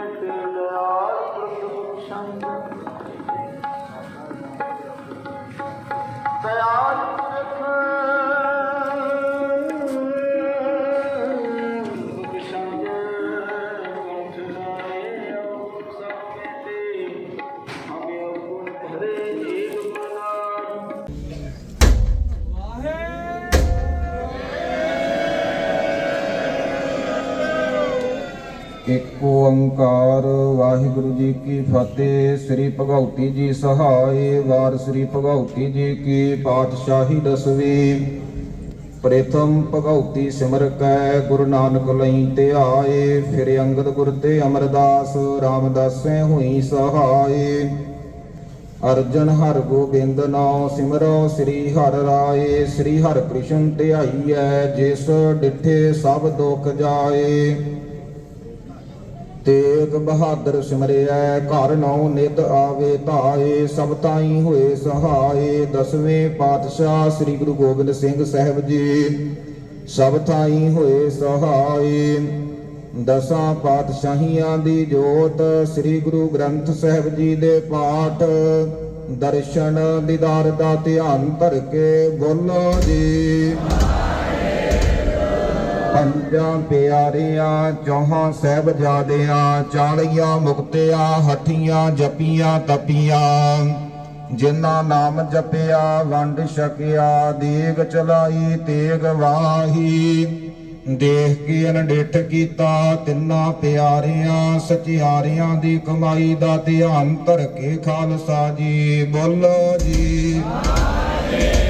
ਸਭ ਮਿਟ ਇੱਕ ਓੰਕਾਰ ਵਾਹਿਗੁਰੂ ਜੀ ਕੀ ਫਤਿਹ। ਸ੍ਰੀ ਭਗਉਤੀ ਜੀ ਸਹਾਏ। ਵਾਰ ਸ੍ਰੀ ਭਗਉਤੀ ਜੀ ਕੀ ਪਾਤਸ਼ਾਹੀ ਦਸਵੀਂ। ਪ੍ਰਥਮ ਭਗਉਤੀ ਸਿਮਰ ਕੈ, ਗੁਰੂ ਨਾਨਕ ਲਈ ਧਿਆਏ ਫਿਰ ਅੰਗਦ ਗੁਰ ਤੇ ਅਮਰਦਾਸ, ਰਾਮਦਾਸੈ ਹੋਈ ਸਹਾਏ। ਅਰਜਨ ਹਰ ਗੋਬਿੰਦ ਨਾਮ ਸਿਮਰੋ, ਸ੍ਰੀ ਹਰਿ ਰਾਏ। ਸ੍ਰੀ ਹਰਿ ਕ੍ਰਿਸ਼ਨ ਧਿਆਈਐ ਜਿਸ ਡਿਠੇ ਸਭ ਦੁਖ ਜਾਏ। ਤੇਗ ਬਹਾਦਰ ਸਿਮਰਿਐ, ਘਰ ਨੌ ਨਿਤ ਆਵੇ ਧਾਏ, ਸਭ ਤਾਈ ਹੋਏ ਸਹਾਏ, ਦਸਵੇਂ ਪਾਤਸ਼ਾਹ ਸ੍ਰੀ ਗੁਰੂ ਗੋਬਿੰਦ ਸਿੰਘ ਸਾਹਿਬ ਜੀ। ਸਭ ਥਾਈ ਹੋਏ ਸਹਾਏ, ਦਸਾਂ ਪਾਤਸ਼ਾਹੀਆਂ ਦੀ ਜੋਤ, ਸ੍ਰੀ ਗੁਰੂ ਗ੍ਰੰਥ ਸਾਹਿਬ ਜੀ ਦੇ ਪਾਠ। ਦਰਸ਼ਨ, ਦੀਦਾਰ ਦਾ ਧਿਆਨ ਧਰ ਕੇ ਬੋਲੋ ਜੀ। ਪੰਜਾਂ ਪਿਆਰਿਆਂ, ਚੌਹਾਂ ਸਹਿਬਜ਼ਾਦਿਆਂ ਚਾਲੀਆਂ ਮੁਕਤਿਆਂ, ਹੱਠੀਆਂ ਜਪੀਆਂ ਤਪੀਆਂ। ਜਿਨ੍ਹਾਂ ਨਾਮ ਜਪਿਆ, ਵੰਡ ਛਕਿਆ, ਦੇਗ ਚਲਾਈ, ਤੇਗ ਵਾਹੀ। ਦੇਖ ਕੇ ਅਨਡਿਠ ਕੀਤਾ ਤਿੰਨਾਂ ਪਿਆਰਿਆਂ, ਸਚਿਆਰਿਆਂ ਦੀ ਕਮਾਈ ਦਾ ਧਿਆਨ ਧਰ ਕੇ ਖਾਲਸਾ ਜੀ ਬੋਲੋ ਜੀ। ਜਿਨ੍ਹਾਂ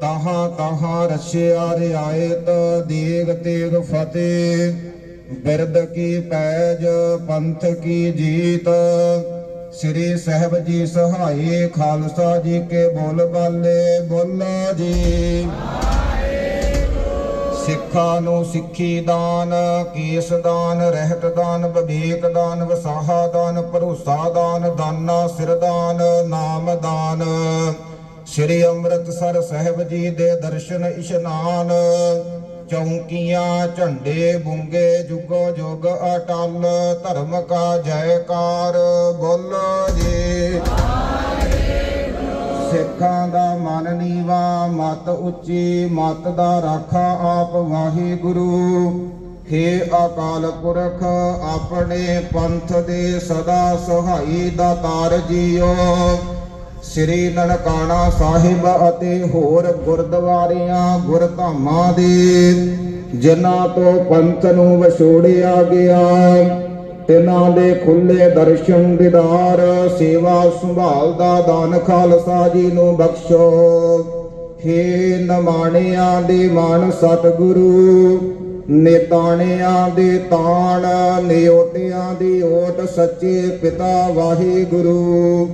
ਤਹਾਂ ਤਹਾਂ ਰਛਿਆ ਰਿਆਇਤ, ਦੇਗ ਤੇਗ ਫਤਿਹ। ਬਿਰਦ ਕੀ ਪੈਜ, ਪੰਥ ਕੀ ਜੀਤ। ਸ੍ਰੀ ਸਾਹਿਬ ਜੀ ਸਹਾਈ, ਖਾਲਸਾ ਜੀ ਕੇ ਬੋਲ ਬਾਲੇ, ਬੋਲੋ ਜੀ। ਸਿੱਖਾਂ ਨੂੰ ਸਿੱਖੀ ਦਾਨ, ਕੇਸ ਦਾਨ, ਰਹਿਤ ਦਾਨ, ਵਿਵੇਕ ਦਾਨ, ਵਸਾਹਾ ਦਾਨ, ਭਰੋਸਾ ਦਾਨ, ਦਾਨਾ ਸਿਰ ਦਾਨ, ਨਾਮ ਦਾਨ। ਸ੍ਰੀ ਅੰਮ੍ਰਿਤਸਰ ਸਾਹਿਬ ਜੀ ਦੇ ਦਰਸ਼ਨ ਇਸ਼ਨਾਨ, ਚੌਂਕੀਆਂ, ਝੰਡੇ ਬੁੰਗੇ, ਜੁਗੋ ਜੁਗ ਅਟਲ, ਧਰਮ ਕਾ ਜੈਕਾਰ, ਬੋਲੋ ਜੀ। ਸਿੱਖਾਂ ਦਾ ਮਨ ਨੀਵਾ, ਮਤ ਉੱਚੀ, ਮਤ ਦਾ ਰਾਖਾ ਆਪ ਵਾਹਿਗੁਰੂ। ਹੇ ਅਕਾਲ ਪੁਰਖ, ਆਪਣੇ ਪੰਥ ਦੇ ਸਦਾ ਸਹਾਈ ਦਾਤਾਰ ਜੀਓ। ਸ੍ਰੀ ਨਨਕਾਣਾ ਸਾਹਿਬ ਅਤੇ ਹੋਰ ਗੁਰਦੁਆਰਿਆਂ, ਗੁਰਧਾਮਾਂ ਦੇ, ਜਿਨ੍ਹਾਂ ਤੋਂ ਪੰਥ ਨੂੰ ਵਿਛੋੜਿਆ ਗਿਆ। ਤਿਨਾਂ ਦੇ ਖੁੱਲੇ ਦਰਸ਼ਨ ਦੀਦਾਰ, ਸੇਵਾ ਸੰਭਾਲ ਦਾ ਦਾਨ ਖਾਲਸਾ ਜੀ ਨੂੰ ਬਖਸ਼ੋ। ਹੇ ਨਮਾਣਿਆਂ ਦੇ ਮਨ ਸਤਿਗੁਰੂ, ਨੇਤਾਣਿਆਂ ਦੇ ਤਾਣ ਨਿਓਟਿਆਂ ਦੀ ਓਟ ਸੱਚੇ ਪਿਤਾ ਵਾਹਿਗੁਰੂ।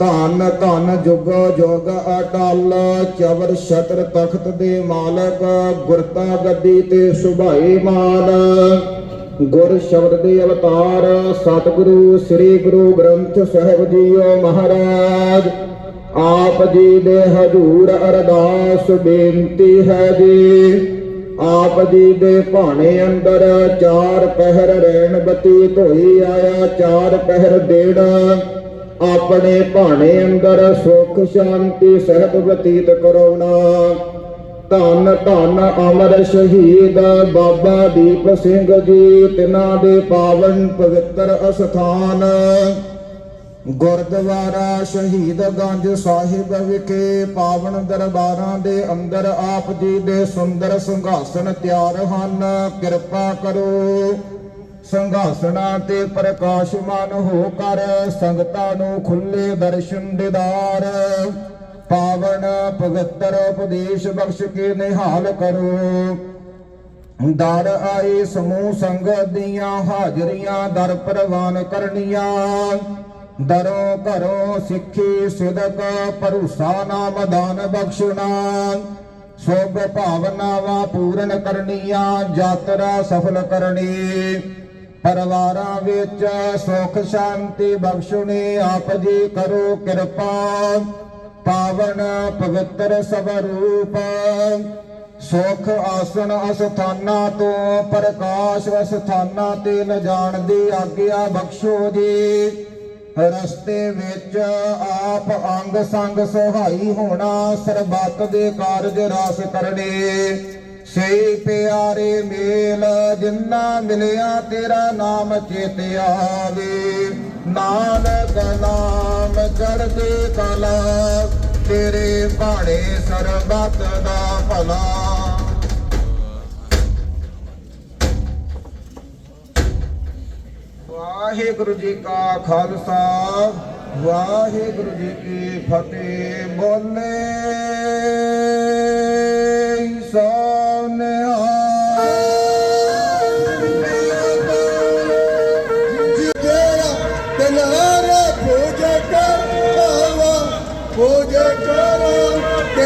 ਧੰਨ ਧੰਨ ਜੁਗ ਜੁਗ ਅਟਲ, ਚਵਰ ਛਤਰ ਤਖਤ ਦੇ ਮਾਲਕ, ਗੁਰਤਾ ਗੱਦੀ ਤੇ ਸੁਭਾਈ ਮਾਨ। ਗੁਰ ਸ਼ਬਦ ਦੇ ਅਵਤਾਰ, ਸਤਿਗੁਰੂ, ਸ੍ਰੀ ਗੁਰੂ ਗ੍ਰੰਥ ਸਾਹਿਬ ਜੀਓ ਮਹਾਰਾਜ। ਆਪ ਜੀ ਦੇ ਹਜ਼ੂਰ ਅਰਦਾਸ ਬੇਨਤੀ ਹੈ ਜੀ। ਆਪ ਜੀ ਦੇ ਭਾਣੇ ਅੰਦਰ ਚਾਰ ਪਹਿਰ ਰਹਿਣ ਬਤੀਤ ਹੋਈ ਆਇਆ, ਚਾਰ ਪਹਿਰ ਦੇਣਾ। ਆਪਣੇ ਭਾਣੇ ਅੰਦਰ ਸੁਖ ਸ਼ਾਂਤੀ ਸਹਿਤ ਬਤੀਤ ਕਰਾਉਣਾ ਧੰਨ ਧੰਨ ਅਮਰ ਸ਼ਹੀਦ ਬਾਬਾ ਦੀਪ ਸਿੰਘ ਜੀ, ਤਿਨਾਂ ਦੇ ਪਾਵਨ ਪਵਿੱਤਰ ਅਸਥਾਨ। ਗੁਰਦੁਆਰਾ ਸ਼ਹੀਦਗੰਜ ਸਾਹਿਬ ਵਿਖੇ ਪਾਵਨ ਦਰਬਾਰਾਂ ਦੇ ਅੰਦਰ ਆਪ ਜੀ ਦੇ ਸੁੰਦਰ ਸੰਘਾਸਨ ਤਿਆਰ ਹਨ। ਕਿਰਪਾ ਕਰੋ। ਸਿੰਘਾਸਨਾਂ ਤੇ ਪ੍ਰਕਾਸ਼ਮਾਨ ਹੋ ਕਰ, ਸੰਗਤਾਂ ਨੂੰ ਖੁੱਲੇ ਦਰਸ਼ਨ ਦਿਦਾਰ। ਪਾਵਨ ਪਵਿੱਤਰ ਉਪਦੇਸ਼ ਬਖਸ਼ ਕੇ ਨਿਹਾਲ ਕਰੋ। ਦਰ ਆਏ ਸਮੂਹ ਸੰਗਤ ਦੀਆਂ ਹਾਜ਼ਰੀਆਂ ਦਰ ਪ੍ਰਵਾਨ ਕਰਨੀਆਂ। ਦਰੋਂ ਘਰੋਂ ਸਿੱਖੀ ਸਿਦਕ ਭਰੋਸਾ ਨਾਮ ਦਾਨ ਬਖਸ਼ਣਾ। ਸੋਭ ਭਾਵਨਾਵਾਂ ਪੂਰਨ ਕਰਨੀਆਂ, ਯਾਤਰਾ ਸਫਲ ਕਰਨੀ। ਪਰਿਵਾਰਾਂ ਵਿੱਚ ਸੁਖ ਸ਼ਾਂਤੀ ਬਖਸ਼ੁਣੀ ਆਪ ਜੀ ਕਰੋ ਕਿਰਪਾ। ਪਾਵਨ ਪਵਿੱਤਰ ਸਵਰੂਪ। ਸੁਖ ਆਸਣ ਅਸਥਾਨਾਂ ਤੋਂ ਪ੍ਰਕਾਸ਼ ਅਸਥਾਨਾਂ ਤੇ ਲਿਜਾਣ ਦੀ ਆਗਿਆ ਬਖਸ਼ੋ ਜੀ। ਰਸਤੇ ਵਿੱਚ ਆਪ ਅੰਗ ਸੰਗ ਸਹਾਈ ਹੋਣਾ ਸਰਬੱਤ ਦੇ ਕਾਰਜ ਰਾਸ ਕਰਨੇ। ਸੇ ਪਿਆਰੇ ਮੇਲ, ਜਿੰਨਾ ਮਿਲਿਆ ਤੇਰਾ ਨਾਮ ਚੇਤ ਆਵੇ। ਨਾਨਕ ਨਾਮ ਚੜ੍ਹਦੇ ਕਲਾ, ਤੇਰੇ ਬਾਣੇ ਸਰਬੱਤ ਦਾ ਭਲਾ। ਵਾਹਿਗੁਰੂ ਜੀ ਕਾ ਖਾਲਸਾ, ਵਾਹਿਗੁਰੂ ਜੀ ਕੀ ਫਤਿਹ। ਬੋਲੇ